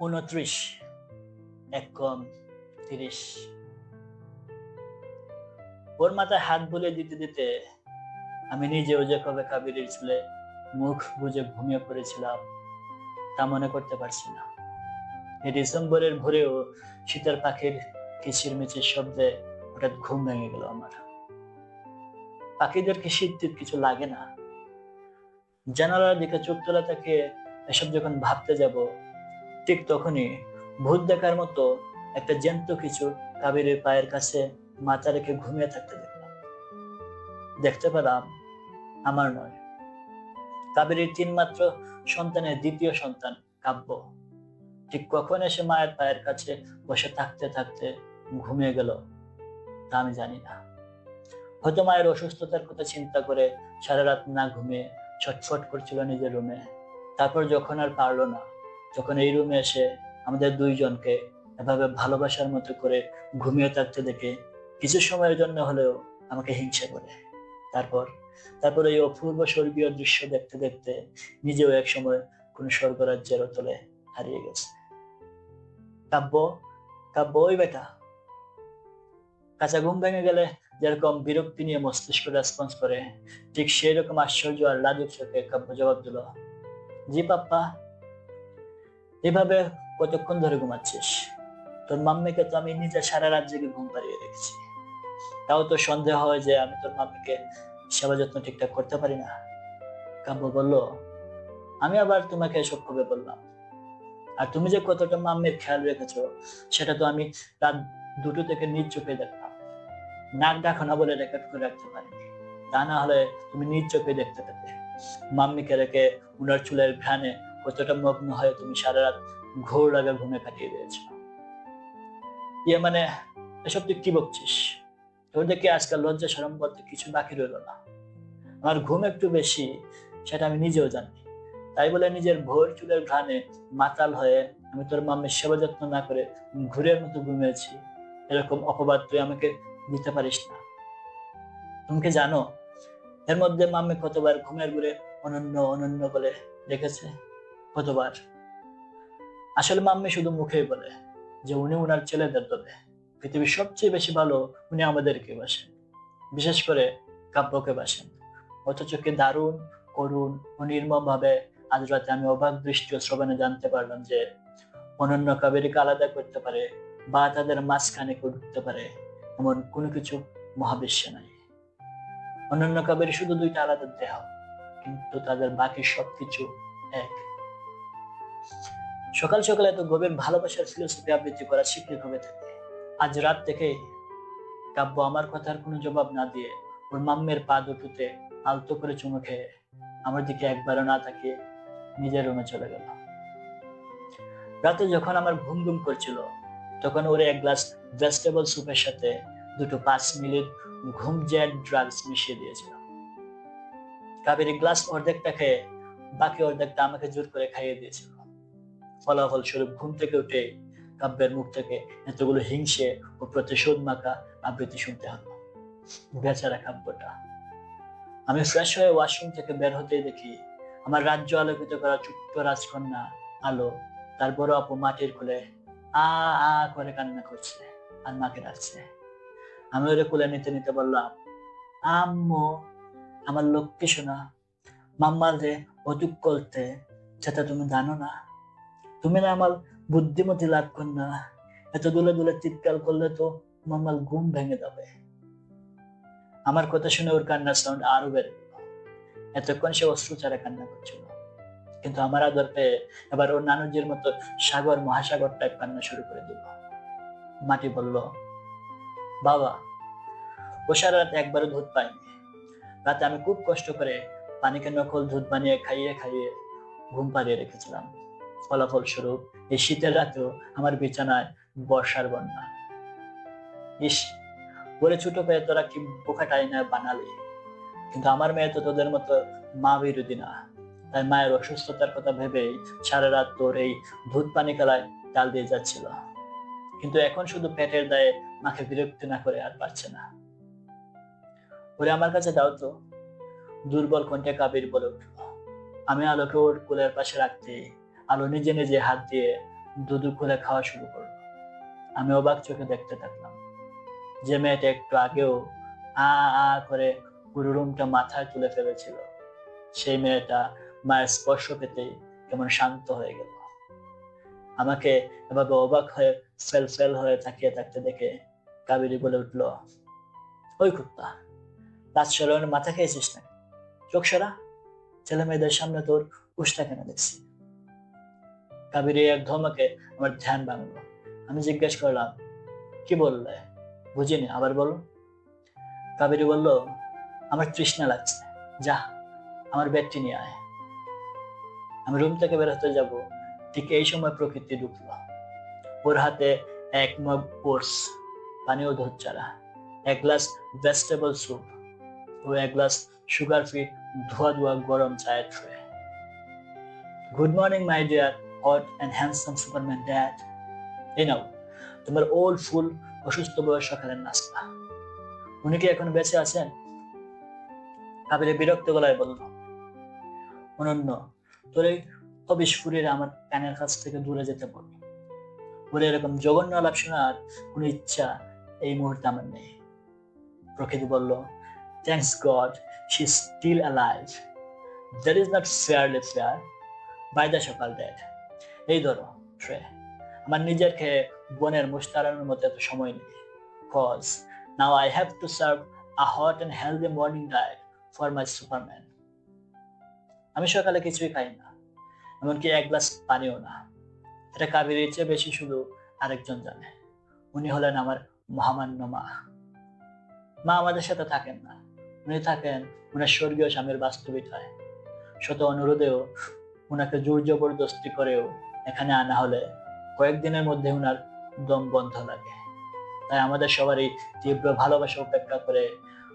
উনত্রিশ। এক তিরিশ। ওর মাথায় হাত বুলিয়ে দিতে দিতে আমি নিজেও যে কবে কাবিরের চুলে মুখ বুঝে ঘুমিয়ে পড়েছিলাম, তা মনে করতে পারছি না। এই ডিসেম্বরের ভোরেও শীতের পাখির কিচির মিচির শব্দে হঠাৎ ঘুম ভেঙে গেল আমার। পাখিদেরকে শীত কিছু লাগে না। জানালার দিকে চোখ তোলা তাকে এসব যখন ভাবতে যাব ঠিক তখনই ভূত দেখার মতো একটা জ্যান্ত কিছু কাবিরের পায়ের কাছে মাথা রেখে ঘুমিয়ে থাকতে দেখলাম। দেখতে পেলাম আমার নয়। কাবেরীর তিন মাত্র সন্তানের দ্বিতীয় সন্তান কাব্য। ঠিক কখন এসে মায়ের পায়ের কাছে বসে থাকতে থাকতে ঘুমিয়ে গেল তা আমি জানি না। হয়তো মায়ের অসুস্থতার কথা চিন্তা করে সারা রাত না ঘুমিয়ে ছটফট করছিল নিজের রুমে। তারপর যখন আর পারল না যখন এই রুমে এসে আমাদের দুইজনকে এভাবে ভালোবাসার মতো করে ঘুমিয়ে থাকতে দেখে কিছু সময়ের জন্য হলেও আমাকে হিংসা করে। তারপর তারপর এই অপূর্ব স্বর্গীয় দৃশ্য দেখতে দেখতে নিজেও এক সময় কোন স্বর্গরাজ্যের তলে হারিয়ে গেছে। কাব্য কাব্য, ওই বেটা। কাঁচা ঘুম ভেঙে গেলে যেরকম বিরক্তি নিয়ে মস্তিষ্ক রেসপন্স করে, ঠিক সেই রকম আশ্চর্য আর লাজুক চোখে কাব্য জবাব দিল, জি পাপ্পা এভাবে কতক্ষণ ধরে ঘুমাচ্ছিস? তোর মাম্মিকে তো আমি নিজে সারা রাত জেগে ঘুম পাড়িয়ে রেখেছি। তাও তো সন্দেহ হয় যে আমি তোর মাম্মিকে সেবা যত্ন ঠিকঠাক করতে পারি না। কাব্য বলল, আমি আবার তোমাকে এসব কবে বললাম? আর তুমি যে কতটা মাম্মির খেয়াল রেখেছো, সেটা তো আমি রাত দুটো থেকে নিজ চোখে দেখলাম। নাক ডাকা না বলে রেকর্ড করে রাখতে পারিনি। তা না হলে তুমি নিজ চোখে দেখতে পেতে। মাম্মিকে রেখে উনার চুলের ঘ্রাণে কতটা মগ্ন হয়ে তুমি সারা রাত ঘোর লাগা ঘুমে কাটিয়ে দিয়েছ। ইয়ে মানে এসব তুই কি বকছিস? তোর দেখে আজকাল লজ্জা সরম বলতে কিছু বাকি রইল না। আমার ঘুম একটু বেশি, সেটা আমি নিজেও জানি। তাই বলে নিজের ভোর চুলের ঘ্রাণে মাতাল হয়ে আমি তোর মাম্মির সেবা যত্ন না করে ঘুরের মতো ঘুমিয়েছি। এরকম অপবাদ তুই আমাকে দিতে পারিস না। তুমি জানো? এর মধ্যে মাম্মি কতবার ঘুমের ঘুরে অনন্য অনন্য বলে রেখেছে কতবার আসলে মাম্মি শুধু মুখেই বলে যে উনি উনার ছেলেদের দলে। পৃথিবীর সবচেয়ে বেশি ভালো উনি আমাদেরকে বাসেন। বিশেষ করে কাব্যকে বাসেন। অথচ কি দারুণ, করুণ ও নির্মম ভাবে আজ রাতে আমি অবাক দৃষ্টি ও শ্রবণে জানতে পারলাম যে অনন্য কাবেরীকে আলাদা করতে পারে বা তাদের মাঝখানে ঢুকতে পারে এমন কোনো কিছু মহাবিশ্বে নাই। অন্যান্য কাবেরী শুধু দুইটা আলাদা দেহ, কিন্তু তাদের বাকি সবকিছু এক। সকাল সকাল এত গভীর ভালোবাসার ফিলোসফি আবৃত্তি করা শিখলে কবে থেকে। আজ রাত থেকে কাব্য আমার কথার কোনো জবাব না দিয়ে ওর মাম্মের পা দুটোতে আলতো করে চুমু খেয়ে আমার দিকে একবারও না তাকিয়ে নিজের রুমে চলে গেল। রাতে যখন আমার ঘুম ঘুম করছিল, তখন ওরে এক গ্লাস ভেজিটেবল স্যুপের সাথে দুটো পাঁচ মিনিট ঘুম জেড ড্রাগস মিশিয়ে দিয়েছিলাম। কাবেরি গ্লাস অর্ধেকটা খেয়ে বাকি অর্ধেকটা আমাকে জোর করে খাইয়ে দিয়েছিল। ফলাফল স্বরূপ ঘুম থেকে উঠে কাব্যের মুখ থেকে এতগুলো হিংসে ও প্রতিশোধ মাখা আবৃত্তি শুনতে হলো। বেচারা কাব্যটা। আমি ফ্রেশ হয়ে ওয়াশরুম থেকে বের হতেই দেখি আমার রাজ্য আলোকিত করা ছোট্ট রাজকন্যা আলো তার বড় আপু মাটির কোলে আ আ করে কান্না করছে আর মাকে ডাকছে। আমি ওরে কোলে নিতে নিতে বললাম, আম্মু, আমার লক্ষ্মী শোনা মাম্মার রে অটুক করতে সেটা তুমি জানো না তুমি না আমার বুদ্ধিমতী লাভ কর না এত দূলে দূলে চিৎকার করলে তো মাম্মার ঘুম ভেঙে যাবে। আমার কথা শুনে ওর কান্নার সাউন্ড আরও বেড়ে গেল। এতক্ষণ সে অশ্রু ছাড়া কান্না করছিল। কিন্তু আমার আদর পেয়ে এবার ওর নানুজির মতো সাগর, মহাসাগর টাইপ কান্না শুরু করে দিল। মাটি বলল, বাবা ও সারা রাত একবারও দুধ পায়নি রাতে আমি খুব কষ্ট করে পানিকে নকল দুধ বানিয়ে খাইয়ে খাইয়ে ঘুম পাড়িয়ে রেখেছিলাম। ফলাফল স্বরূপ এই শীতের রাতেও আমার বিছানায় বর্ষার বন্যা। ইস বলে ছোট পেয়ে তোরা কি বোকাটাই না বানালি? কিন্তু আমার মেয়ে তো তোদের মতো মা বিরোধী না। তাই মায়ের অসুস্থতার কথা ভেবেই সারা রাত তোর এই দুধ পানি খেলায় ডাল দিয়ে যাচ্ছিল। কিন্তু এখন শুধু পেটের দায়ে মাকে বিরক্তি না করে আর পারছে না। ওরে আমার কাছে দাও তো, দুর্বল কণ্ঠে কাবির বলে উঠল। আমি আলোকে ওর কুলের পাশে রাখতে আলো নিজে নিজে হাত দিয়ে দুধু খুলে খাওয়া শুরু করল। আমি অবাক চোখে দেখতে থাকলাম। যে মেয়েটা একটু আগেও আ আ করে পুরো রুমটা মাথায় তুলে ফেলেছিল। সেই মেয়েটা মায়ের স্পর্শ পেতেই কেমন শান্ত হয়ে গেল। আমাকে এভাবে অবাক হয়ে, ফেল ফেল হয়ে তাকিয়ে থাকতে দেখে কাবেরি বলে উঠল, ওই কুত্তা, রাত সরণ মাথা খেয়েছিস না চোখ সরা? ছেলে মেয়েদের সামনে তোর উষ্টা কেন দেখছি কাবেরি এক ধমকে আমার ধ্যান ভাঙলো। আমি জিজ্ঞেস করলাম, কি বললে? বুঝিনি, আবার বলো। কাবেরি বলল, আমার তৃষ্ণা লাগছে। যা, আমার ব্যাগটি নিয়ে আয়। আমি রুম থেকে বেরোতে যাব। ঠিক এই সময় প্রকৃতি ঢুকলো। ওর হাতে এক মগ ওটস, পানীয় দুধ চারা এক গ্লাস ভেজিটেবল স্যুপ ও এক গ্লাস সুগার ফ্রি ধোয়া ধোয়া গরম চায়ের tray good morning, my dear. Hot and handsome superman dad এই নাও তোমার ওল্ড ফুল অসুস্থ বয়স সকালের নাস্তা। উনি কি এখন বেঁচে আছেন? কাবিলে বিরক্ত গলায় বলল, অনন্য, তোর এই অবিস্ফুরের আমার কানের কাছ থেকে দূরে যেতে বলল। বলে এরকম জঘন্য আলাপ শোনার কোনো ইচ্ছা এই মুহূর্তে আমার নেই। প্রকৃতি বলল thanks god she still alive that is not fairly fair by the সকাল ড্যাড এই ধরো ট্রে আমার নিজের খেয়ে বোনের মুস্তারানোর মতো এত সময় নেই। Cause now I have to serve a hot and healthy morning diet for my superman আমি সকালে কিছুই খাই না, এমনকি এক গ্লাস পানিও না। এটা কাবেরির চেয়ে বেশি শুধু আরেকজন জানে। উনি হলেন আমার মহামান্য মা। মা আমাদের সাথে থাকেন না। উনি থাকেন উনার স্বর্গীয় স্বামীর বাস্তবিতায় শত অনুরোধেও উনাকে জোর জবরদস্তি করেও এখানে আনা হলে কয়েকদিনের মধ্যে উনার দম বন্ধ লাগে। তাই আমাদের সবারই তীব্র ভালোবাসা উপেক্ষা করে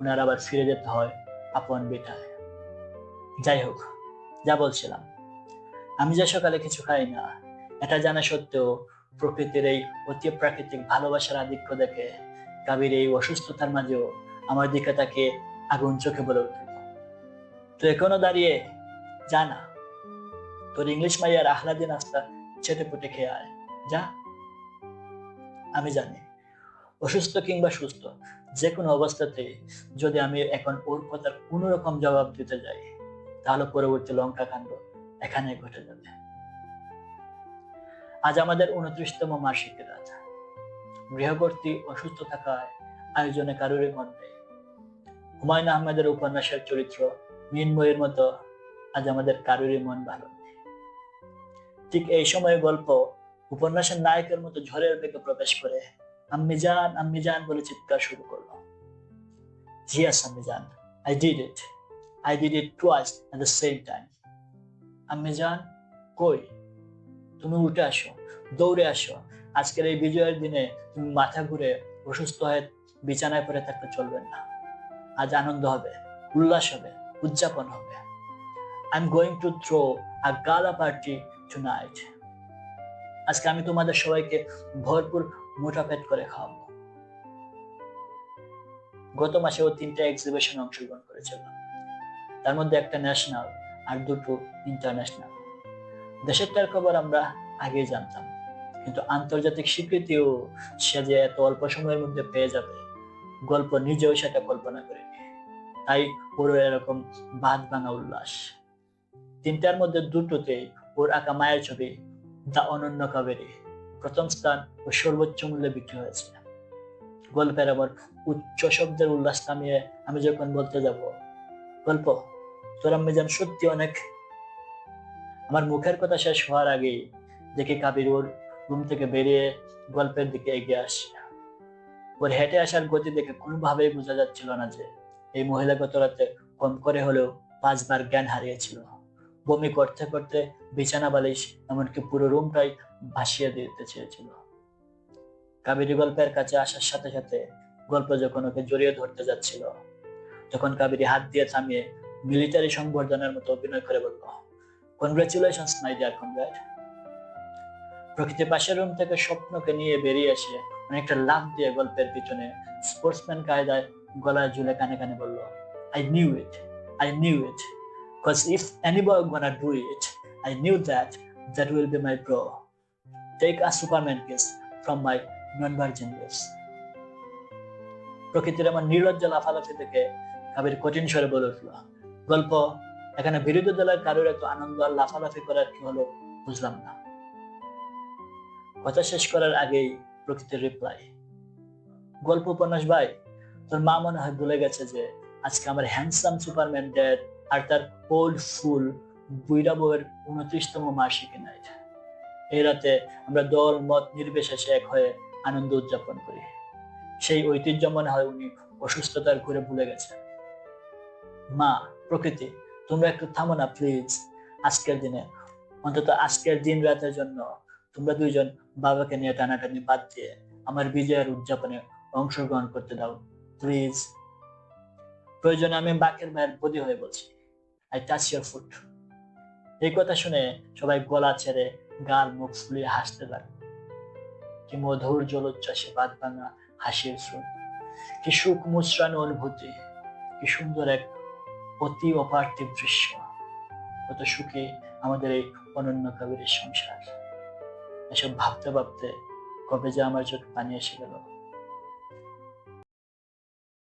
উনার আবার ফিরে যেতে হয় আপন বিটায়। যাই হোক, যা বলছিলাম। আমি যে সকালে কিছু খাই না, এটা জানা সত্ত্বেও প্রকৃতির এই অতি প্রাকৃতিক ভালোবাসার আধিক্য দেখে কাবির এই অসুস্থতার মাঝেও আমার দিকে তাকে আগুন চোখে বলে উঠল। তো এখনও দাঁড়িয়ে জানা তোর ইংলিশ মাইয়ার আহ্লাদি নাস্তা চেটে পুটে খেয়ে আয়। যা। আমি জানি, অসুস্থ কিংবা সুস্থ যে কোনো অবস্থাতে যদি আমি এখন ওর কথার কোনো রকম জবাব দিতে যাই, তাহলে পরবর্তী লঙ্কা কাণ্ড এখানে ঘটে যাবে। আজ আমাদের উনত্রিশতম মাসিক রাত। গৃহকর্তী অসুস্থ থাকায় আয়োজনে কারোরই মন নেই। হুমায়ুন আহমেদের উপন্যাসের চরিত্র মিনময়ের মতো আজ আমাদের কারোরই মন ভালো ঠিক এই সময় গল্প উপন্যাসের নায়কের মতো ঝড়ের বেগে প্রবেশ করে আম্মি যান আম্মি যান বলে চিৎকার শুরু করল। জিয়াস আম্মি যান I did it I did it twice at the same time আম্মি যান কই? তুমি উঠে আসো, দৌড়ে আসো। আজকের এই বিজয়ের দিনে তুমি মাথা ঘুরে অসুস্থ হয়ে বিছানায় পড়ে থাকতে চলবে না। আজ আনন্দ হবে, উল্লাস হবে, উদযাপন হবে। I am going to throw a gala party to night আজকে আমি তোমাদের সবাইকে ভরপুর মোটা পেট করে খাওয়াবো। গত মাসে ও তিনটা এক্সিবিশনে অংশগ্রহণ করেছিল। তার মধ্যে একটা ন্যাশনাল আর দুটো ইন্টারন্যাশনাল দেশেরটার খবর আমরা আগেই জানতাম। কিন্তু আন্তর্জাতিক স্বীকৃতিও সে যে এত অল্প সময়ের মধ্যে পেয়ে যাবে, গল্প নিজেও সেটা কল্পনা করেনি। তাই পুরো এরকম বাদ ভাঙা উল্লাস। তিনটার মধ্যে দুটোতেই ওর আঁকা মায়ের ছবি অনন্য প্রথম স্থান ও সর্বোচ্চ মূল্যে বিক্রি হয়েছে। গল্পের আবার উচ্চ শব্দের উল্লাস থামিয়ে আমি যখন বলতে যাব, গল্প, তোর আমি যেন সত্যি অনেক। আমার মুখের কথা শেষ হওয়ার আগেই দেখি কাবির ওর রুম থেকে বেরিয়ে গল্পের দিকে এগিয়ে আসছে। ওর হেঁটে আসার গতি দেখে কোনোভাবেই বোঝা যাচ্ছিল না যে, এই মহিলা গত রাতে কম করে হলেও পাঁচবার জ্ঞান হারিয়েছিল। বমি করতে করতে বিছানা বালিশ, এমনকি পুরো রুমটাই ভাসিয়ে দিতে চেয়েছিল। কাবেরী গল্পের কাছে আসার সাথে সাথে গল্প যখন ওকে জড়িয়ে ধরতে যাচ্ছিল, তখন কাবেরী হাত দিয়ে থামিয়ে মিলিটারি সংবর্ধনার মতো অভিনয় করে বলল কনগ্রাচুলেশন ডিয়ার কমরেড প্রকৃতি পাশের রুম থেকে স্বপ্নকে নিয়ে বেরিয়ে এসে অনেকটা লাভ দিয়ে গল্পের পিছনে স্পোর্টসম্যান কায়দায় গলায় ঝুলে কানে কানে বলল I knew it I knew it Because if anybody gonna do it, I knew that that will be my bro. A superman kiss from my non virgin lips প্রকৃতির আমার নির্লজ্জ লাফালাফি থেকে কাবির কঠিন স্বরে বলে উঠল গল্প এখানে বিরোধী দলের কারোর এত আনন্দ আর লাফালাফি করার কি হলো বুঝলাম না কথা শেষ করার আগেই প্রকৃতির রিপ্লাই গল্প উপন্যাস ভাই তোর মা মনে হয় ভুলে গেছে যে আজকে আমার হ্যান্ডসাম সুপারম্যান ড্যাড আর তার ওল্ড ফুল বুইরা উনত্রিশতম মাসিকী নাইট এই রাতে আমরা দল, মত, নির্বিশেষে এক হয়ে আনন্দ উদযাপন করি। সেই ঐতিহ্য মনে হয় উনি অসুস্থতার ঘুরে ভুলে গেছেন। মা, প্রকৃতি, তোমরা একটু থামো না প্লিজ আজকের দিনে, অন্তত আজকের দিন রাতের জন্য তোমরা দুইজন বাবাকে নিয়ে টানাটানি বাদ দিয়ে আমার বিজয়ের উদযাপনে অংশগ্রহণ করতে দাও প্লিজ প্রয়োজনে আমি বাকের মায়ের বদি হয়ে বলছি। আই টাচ ইয়ার ফুট এই কথা শুনে সবাই গলা ছেড়ে গাল মুখ ফুলিয়ে হাসতে লাগে কি মধুর জলোচ্ছ্বাসে বাদ ভাঙা হাসির সুর কি সুখ মুসরানো অনুভূতি। কি সুন্দর এক অতি অপার্থিব দৃশ্য। কত সুখে আমাদের এই অনন্য কবিরের সংসার। এসব ভাবতে ভাবতে কবে যে আমার চোখ পানি এসে গেল।